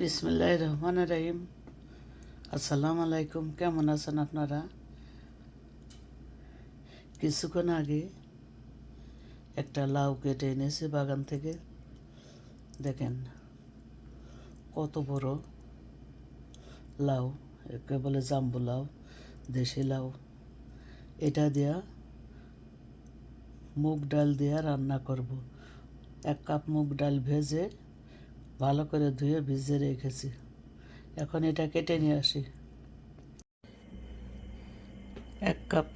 বিসমিল্লাহ রহমান রহিম। আসসালামু আলাইকুম কেমন আছেন আপনারা? কিছুক্ষণ আগে একটা লাউ কেটে এনেছি বাগান থেকে। দেখেন, কত বড় লাউ, একে বলে জাম্বু লাউ, দেশি লাউ। এটা দিয়া মুগ ডাল দিয়া রান্না করব। এক কাপ মুগ ডাল ভেজে ভালো করে ধুয়ে ভিজে রেখেছি। এখন এটা কেটে নিয়ে আসি। এক কাপ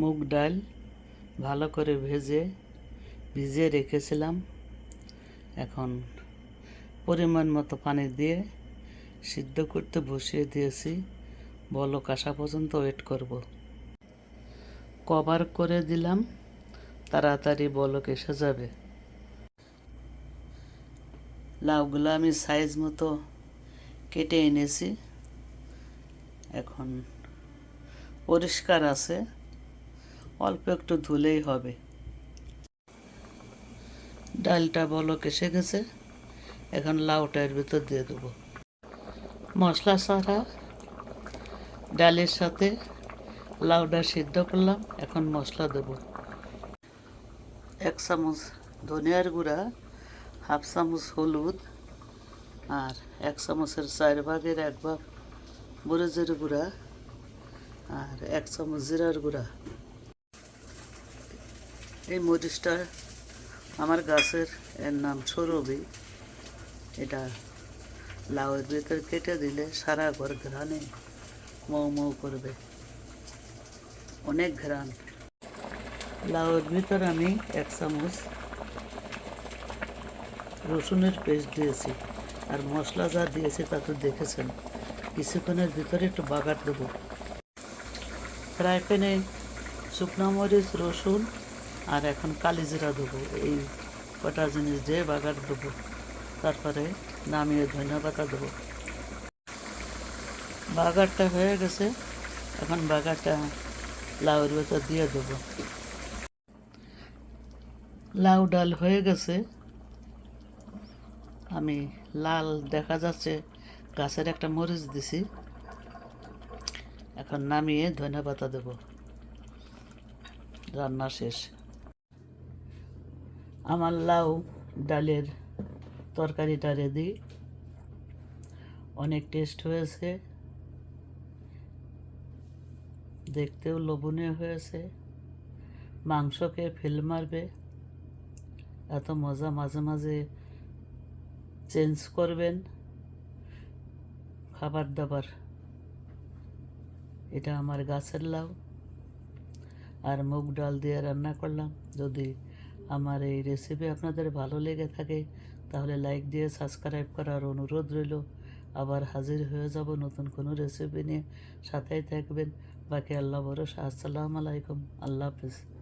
মুগ ডাল ভালো করে ভেজে ভিজিয়ে রেখেছিলাম। এখন পরিমাণ মতো পানি দিয়ে সিদ্ধ করতে বসিয়ে দিয়েছি। বলক আসা পর্যন্ত ওয়েট করব। কভার করে দিলাম। তাড়াতাড়ি বলক এসে যাবে। লাউগুলো আমি সাইজ মতো কেটে এনেছি। এখন পরিষ্কার আছে, অল্প একটু ধুলেই হবে। ডালটা বলক এসে গেছে, এখন লাউটা এর ভিতর দিয়ে দেবো। মশলা ছাড়া ডালের সাথে লাউটা সিদ্ধ করলাম, এখন মশলা দেবো। এক চামচ ধনিয়ার গুঁড়া হাফ চামচ হলুদ আর এক চামচের চার ভাগের এক ভাগ মরিচের গুঁড়া আর এক চামচ জিরার গুঁড়া। এই মরিচটা আমার গাছের এর নাম সরবি। এটা লাউয়ের ভিতর কেটে দিলে সারা ঘর ঘ্রাণে মৌ মৌ করবে। অনেক ঘ্রাণ। লাউয়ের ভিতর আমি এক চামচ রসুনের পেস্ট দিয়েছি আর মশলা যা দিয়েছি তা তো দেখেছেন। কিছুক্ষণের ভিতরে একটু বাগার দেবো। ফ্রাই প্যানে শুকনো মরিচ, রসুন আর এখন কালি জিরা দেবো। এই কটা জিনিস দিয়ে বাগার দেবো। তারপরে নামিয়ে ধনিয়া পাতা দেবো। বাগারটা হয়ে গেছে। এখন বাগারটা লাউয়ের ভেতর দিয়ে দেবো। লাউ ডাল হয়ে গেছে। আমি লাল দেখা যাচ্ছে, গাছের একটা মরিচ দিছি। এখন নামিয়ে ধনে পাতা দেব। রান্না শেষ। আমার লাউ ডালের তরকারিটা রেডি অনেক টেস্ট হয়েছে। দেখতেও লবণীয় হয়েছে। মাংসকে ফেল মারবে। এত মজা মাঝে মাঝে চেঞ্জ করবেন। খাবার দাবার এটা আমার গাছের লাউ। আর মুগ ডাল দিয়ে রান্না করলাম। যদি আমার এই রেসিপি আপনাদের ভালো লেগে থাকে, তাহলে লাইক দিয়ে সাবস্ক্রাইব করার অনুরোধ রইল। আবার হাজির হয়ে যাব নতুন কোনো রেসিপি নিয়ে। সাথেই থাকবেন। বাকি আল্লাহ ভরসা। আসসালামু আলাইকুম। আল্লাহ হাফিজ।